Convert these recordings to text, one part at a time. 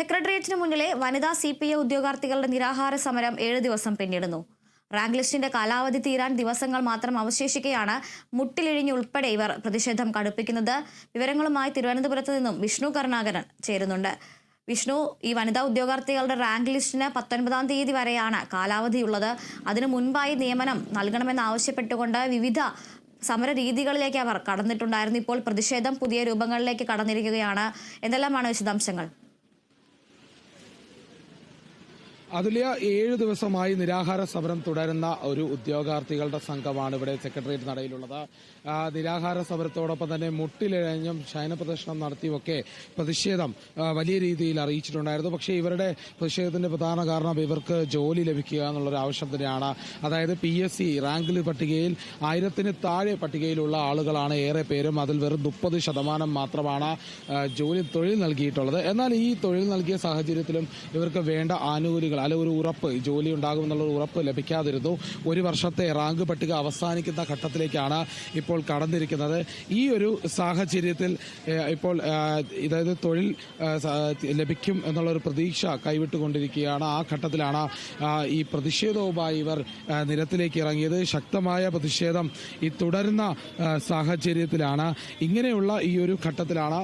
സെക്രട്ടേറിയറ്റിന് മുന്നിലെ വനിതാ സി പി ഐ ഉദ്യോഗാർത്ഥികളുടെ നിരാഹാര സമരം ഏഴ് ദിവസം പിന്നിടുന്നു. റാങ്ക് ലിസ്റ്റിന്റെ കാലാവധി തീരാൻ ദിവസങ്ങൾ മാത്രം അവശേഷിക്കെയാണ് മുട്ടിലിഴിഞ്ഞുൾപ്പെടെ ഇവർ പ്രതിഷേധം കടുപ്പിക്കുന്നത്. വിവരങ്ങളുമായി തിരുവനന്തപുരത്ത് നിന്നും വിഷ്ണു കരുണാകരൻ ചേരുന്നുണ്ട്. വിഷ്ണു ഈ വനിതാ ഉദ്യോഗാർത്ഥികളുടെ റാങ്ക് ലിസ്റ്റിന് പത്തൊൻപതാം തീയതി വരെയാണ് കാലാവധിയുള്ളത്. അതിനു മുൻപായി നിയമനം നൽകണമെന്ന് ആവശ്യപ്പെട്ടുകൊണ്ട് വിവിധ സമര രീതികളിലേക്ക് അവർ കടന്നിട്ടുണ്ടായിരുന്നു. ഇപ്പോൾ പ്രതിഷേധം പുതിയ രൂപങ്ങളിലേക്ക് കടന്നിരിക്കുകയാണ്. എന്തെല്ലാമാണ് വിശദാംശങ്ങൾ? അതിലെ ഏഴ് ദിവസമായി നിരാഹാര സമരം തുടരുന്ന ഒരു ഉദ്യോഗാർത്ഥികളുടെ സംഘമാണ് ഇവിടെ സെക്രട്ടേറിയറ്റ് നടയിലുള്ളത്. നിരാഹാര സമരത്തോടൊപ്പം തന്നെ മുട്ടിലിഴഞ്ഞും ശയനപ്രദർശനം നടത്തിയുമൊക്കെ പ്രതിഷേധം വലിയ രീതിയിൽ അറിയിച്ചിട്ടുണ്ടായിരുന്നു. പക്ഷേ ഇവരുടെ പ്രതിഷേധത്തിന്റെ പ്രധാന കാരണം ഇവർക്ക് ജോലി ലഭിക്കുക എന്നുള്ളൊരു ആവശ്യം തന്നെയാണ്. അതായത് പി എസ് സി റാങ്ക് പട്ടികയിൽ ആയിരത്തിന് താഴെ പട്ടികയിലുള്ള ആളുകളാണ് ഏറെ പേരും. അതിൽ വെറും മുപ്പത് ശതമാനം മാത്രമാണ് ജോലി തൊഴിൽ നൽകിയിട്ടുള്ളത്. എന്നാൽ ഈ തൊഴിൽ നൽകിയ സാഹചര്യത്തിലും ഇവർക്ക് വേണ്ട ആനുകൂല്യങ്ങൾ അല്ല ഒരു ഉറപ്പ് ജോലി ഉണ്ടാകുമെന്നുള്ള ഒരു ഉറപ്പ് ലഭിക്കാതിരുന്നു. ഒരു വർഷത്തെ റാങ്ക് പട്ടിക അവസാനിക്കുന്ന ഘട്ടത്തിലേക്കാണ് ഇപ്പോൾ കടന്നിരിക്കുന്നത്. ഈ ഒരു സാഹചര്യത്തിൽ ഇപ്പോൾ ഇതായത് തൊഴിൽ ലഭിക്കും എന്നുള്ള ഒരു പ്രതീക്ഷ കൈവിട്ടുകൊണ്ടിരിക്കുകയാണ്. ആ ഘട്ടത്തിലാണ് ഈ പ്രതിഷേധവുമായി ഇവർ നിരത്തിലേക്ക് ഇറങ്ങിയത്. ശക്തമായ പ്രതിഷേധം ഈ തുടരുന്ന സാഹചര്യത്തിലാണ്. ഇങ്ങനെയുള്ള ഈ ഒരു ഘട്ടത്തിലാണ്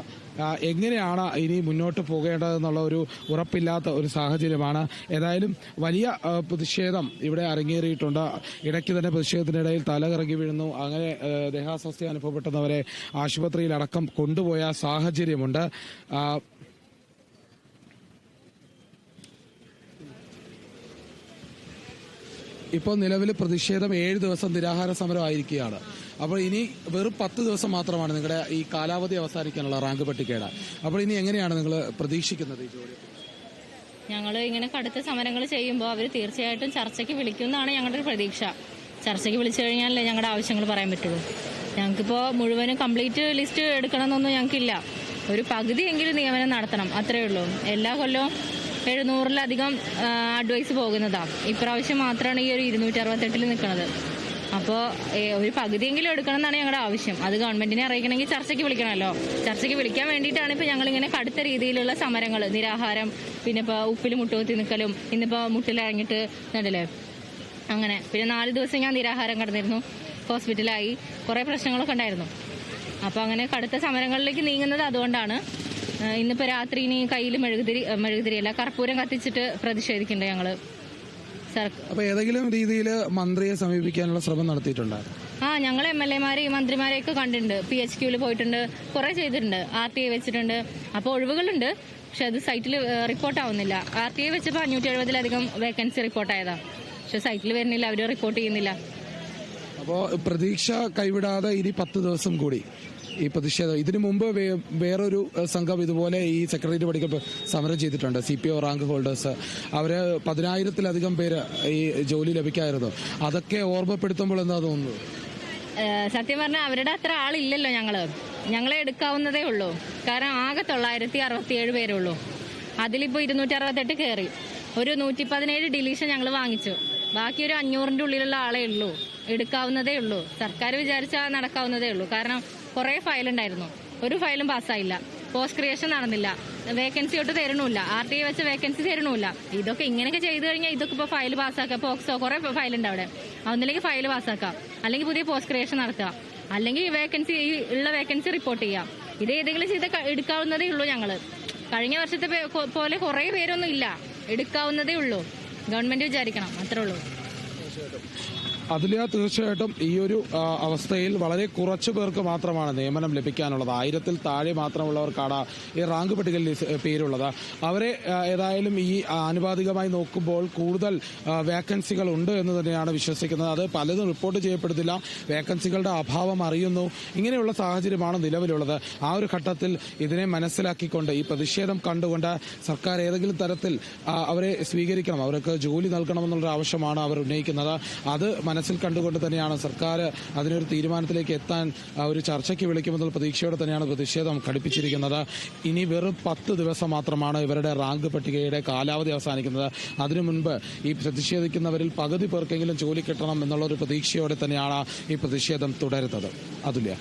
എങ്ങനെയാണ് ഇനി മുന്നോട്ട് പോകേണ്ടതെന്നുള്ള ഒരു ഉറപ്പില്ലാത്ത ഒരു സാഹചര്യമാണ്. ഏതായാലും വലിയ പ്രതിഷേധം ഇവിടെ അരങ്ങേറിയിട്ടുണ്ട്. ഇടയ്ക്ക് തന്നെ പ്രതിഷേധത്തിനിടയിൽ തലകറങ്ങി വീഴുന്നു. അങ്ങനെ ദേഹാസ്വസ്ഥ അനുഭവപ്പെട്ടവരെ ആശുപത്രിയിലടക്കം കൊണ്ടുപോയ സാഹചര്യമുണ്ട്. ഇപ്പോൾ നിലവിൽ പ്രതിഷേധം ഏഴ് ദിവസം നിരാഹാര സമരമായിരിക്കുകയാണ്. അപ്പോൾ ഇനി വെറും പത്ത് ദിവസം മാത്രമാണ് നിങ്ങളുടെ ഈ കാലാവധി അവസാനിക്കാനുള്ള റാങ്ക് പട്ടികയുടെ. അപ്പോൾ ഇനി എങ്ങനെയാണ് നിങ്ങൾ പ്രതീക്ഷിക്കുന്നത് ഈ ജോലി? ഞങ്ങൾ ഇങ്ങനെ കടുത്ത സമരങ്ങൾ ചെയ്യുമ്പോൾ അവർ തീർച്ചയായിട്ടും ചർച്ചയ്ക്ക് വിളിക്കുമെന്നാണ് ഞങ്ങളുടെ ഒരു പ്രതീക്ഷ. ചർച്ചയ്ക്ക് വിളിച്ചു കഴിഞ്ഞാലേ ഞങ്ങളുടെ ആവശ്യങ്ങൾ പറയാൻ പറ്റുള്ളൂ. ഞങ്ങൾക്കിപ്പോൾ മുഴുവനും കംപ്ലീറ്റ് ലിസ്റ്റ് എടുക്കണമെന്നൊന്നും ഞങ്ങൾക്കില്ല. ഒരു പകുതിയെങ്കിലും നിയമനം നടത്തണം അത്രയേ ഉള്ളൂ. എല്ലാ കൊല്ലവും എഴുന്നൂറിലധികം അഡ്വൈസ് പോകുന്നതാണ് ഇപ്രാവശ്യം മാത്രമാണ് ഈ ഒരു ഇരുന്നൂറ്റി അറുപത്തെട്ടിൽ നിൽക്കുന്നത്. അപ്പോൾ ഒരു പകുതിയെങ്കിലും എടുക്കണം എന്നാണ് ഞങ്ങളുടെ ആവശ്യം. അത് ഗവൺമെന്റിനെ അറിയിക്കണമെങ്കിൽ ചർച്ചയ്ക്ക് വിളിക്കണമല്ലോ. ചർച്ചയ്ക്ക് വിളിക്കാൻ വേണ്ടിയിട്ടാണ് ഇപ്പോൾ ഞങ്ങളിങ്ങനെ കടുത്ത രീതിയിലുള്ള സമരങ്ങൾ നിരാഹാരം പിന്നെ ഇപ്പോൾ ഉപ്പിൽ മുട്ടുകുത്തി നിൽക്കലും ഇന്നിപ്പോൾ മുട്ടിലിറങ്ങിയിട്ട് കണ്ടില്ലേ അങ്ങനെ. പിന്നെ നാല് ദിവസം ഞാൻ നിരാഹാരം കിടന്നിരുന്നു. ഹോസ്പിറ്റലായി കുറേ പ്രശ്നങ്ങളൊക്കെ ഉണ്ടായിരുന്നു. അപ്പോൾ അങ്ങനെ കടുത്ത സമരങ്ങളിലേക്ക് നീങ്ങുന്നത് അതുകൊണ്ടാണ്. ഇന്നിപ്പോ ഇന്നിപ്പോൾ രാത്രി ഇനി കയ്യിൽ മെഴുകുതിരി മെഴുകുതിരിയല്ല കർപ്പൂരം കത്തിച്ചിട്ട് പ്രതിഷേധിക്കുന്നുണ്ട് ഞങ്ങൾ അപ്പോൾ ഏതെങ്കിലും രീതിയിൽ മന്ത്രിയെ സമീപിക്കാനുള്ള ശ്രമം നടത്തിയിട്ടുണ്ടായിരുന്നു ആ ഞങ്ങൾ എം എൽ എമാരെ മന്ത്രിമാരെയൊക്കെ കണ്ടിട്ടുണ്ട്. പി എച്ച് ക്യൂവിൽ പോയിട്ടുണ്ട്. കുറെ ചെയ്തിട്ടുണ്ട്. ആർ ടി ഐ വെച്ചിട്ടുണ്ട്. അപ്പോൾ ഒഴിവുകളുണ്ട്. പക്ഷെ അത് സൈറ്റിൽ റിപ്പോർട്ട് ആവുന്നില്ല ആർ ടി ഐ വെച്ചപ്പോൾ അഞ്ഞൂറ്റി എഴുപതിലധികം വേക്കൻസി റിപ്പോർട്ട് ആയതാ പക്ഷെ സൈറ്റിൽ വരുന്നില്ല. അവർ റിപ്പോർട്ട് ചെയ്യുന്നില്ല. അപ്പോൾ പ്രതീക്ഷ കൈവിടാതെ ഇനി പത്ത് ദിവസം കൂടി. ഈ പ്രതിഷേധം. ഇതിനു മുമ്പ് വേറൊരു സംഘം ഇതുപോലെ ഈ സെക്രട്ടേറിയറ്റ് പഠിക്കൽ സമരം ചെയ്തിട്ടുണ്ട്. C P O rank holders. അവർ പതിനായിരത്തിലധികം പേര് ഈ ജോലി ലഭിക്കായിരുന്നു. അതൊക്കെ ഓർമ്മപ്പെടുത്തുമ്പോൾ എന്താ തോന്നുന്നത് സത്യം പറഞ്ഞാൽ അവരുടെ അത്ര ആളില്ലല്ലോ ഞങ്ങൾ. ഞങ്ങളെ എടുക്കാവുന്നതേ ഉള്ളൂ. കാരണം ആകെ തൊള്ളായിരത്തി അറുപത്തിയേഴ് പേരേ ഉള്ളൂ. അതിലിപ്പോൾ ഇരുന്നൂറ്റി അറുപത്തെട്ട് കയറി ഒരു നൂറ്റി പതിനേഴ് ഡിലീഷൻ ഞങ്ങൾ വാങ്ങിച്ചു. ബാക്കി ഒരു അഞ്ഞൂറിന്റെ ഉള്ളിലുള്ള ആളേ ഉള്ളൂ. എടുക്കാവുന്നതേ ഉള്ളൂ. സർക്കാർ വിചാരിച്ചാൽ നടക്കാവുന്നതേ ഉള്ളൂ. കാരണം കുറേ ഫയൽ ഉണ്ടായിരുന്നു. ഒരു ഫയലും പാസ്സായില്ല പോസ്റ്റ് ക്രിയേഷൻ നടന്നില്ല. വേക്കൻസി ഒട്ട് തരണമില്ല ആർ ടി ഐ വെച്ച വേക്കൻസി തരണമില്ല ഇതൊക്കെ ഇങ്ങനെയൊക്കെ ചെയ്തു കഴിഞ്ഞാൽ ഇതൊക്കെ ഇപ്പോൾ ഫയൽ പാസ്സാക്കുക പോക്സോ കുറേ ഉണ്ട് അവിടെ. ഒന്നില്ലെങ്കിൽ ഫയൽ പാസ്സാക്കാം അല്ലെങ്കിൽ പുതിയ പോസ്റ്റ് ക്രിയേഷൻ നടത്തുക. അല്ലെങ്കിൽ വേക്കൻസി ഈ ഉള്ള വേക്കൻസി റിപ്പോർട്ട് ചെയ്യാം. ഇത് ഏതെങ്കിലും ചെയ്ത് എടുക്കാവുന്നതേ ഉള്ളൂ ഞങ്ങൾ കഴിഞ്ഞ വർഷത്തെ പോലെ കുറേ പേരൊന്നും ഇല്ല. എടുക്കാവുന്നതേ ഉള്ളൂ. ഗവൺമെന്റ് വിചാരിക്കണം. അത്രേ ഉള്ളൂ. അതിൽ തീർച്ചയായിട്ടും ഈ ഒരു അവസ്ഥയിൽ വളരെ കുറച്ചു പേർക്ക് മാത്രമാണ് നിയമനം ലഭിക്കാനുള്ളത്. ആയിരത്തിൽ താഴെ മാത്രമുള്ളവർക്കാണ് ഈ റാങ്ക് പട്ടികയിൽ പേരുള്ളത്. അവരെ ഏതായാലും ഈ ആനുപാതികമായി നോക്കുമ്പോൾ കൂടുതൽ വേക്കൻസികൾ ഉണ്ട് എന്ന് തന്നെയാണ് വിശ്വസിക്കുന്നത്. അത് പലതും റിപ്പോർട്ട് ചെയ്യപ്പെടുന്നില്ല വേക്കൻസികളുടെ അഭാവം അറിയുന്നു. ഇങ്ങനെയുള്ള സാഹചര്യമാണ് നിലവിലുള്ളത്. ആ ഒരു ഘട്ടത്തിൽ ഇതിനെ മനസ്സിലാക്കിക്കൊണ്ട് ഈ പ്രതിഷേധം കണ്ടുകൊണ്ട് സർക്കാർ ഏതെങ്കിലും തരത്തിൽ അവരെ സ്വീകരിക്കണം. അവർക്ക് ജോലി നൽകണമെന്നുള്ള ആവശ്യമാണ് അവർ ഉന്നയിക്കുന്നത്. അത് മനസ്സിൽ കണ്ടുകൊണ്ട് തന്നെയാണ് സർക്കാർ അതിനൊരു തീരുമാനത്തിലേക്ക് എത്താൻ ഒരു ചർച്ചയ്ക്ക് വിളിക്കുമെന്നുള്ള പ്രതീക്ഷയോടെ തന്നെയാണ് പ്രതിഷേധം ഘടിപ്പിച്ചിരിക്കുന്നത്. ഇനി വെറും പത്ത് ദിവസം മാത്രമാണ് ഇവരുടെ റാങ്ക് പട്ടികയുടെ കാലാവധി അവസാനിക്കുന്നത്. അതിനു മുൻപ് ഈ പ്രതിഷേധിക്കുന്നവരിൽ പകുതി പേർക്കെങ്കിലും ജോലി കിട്ടണം എന്നുള്ള ഒരു പ്രതീക്ഷയോടെ തന്നെയാണ് ഈ പ്രതിഷേധം തുടരുന്നത്. അതുല്യ.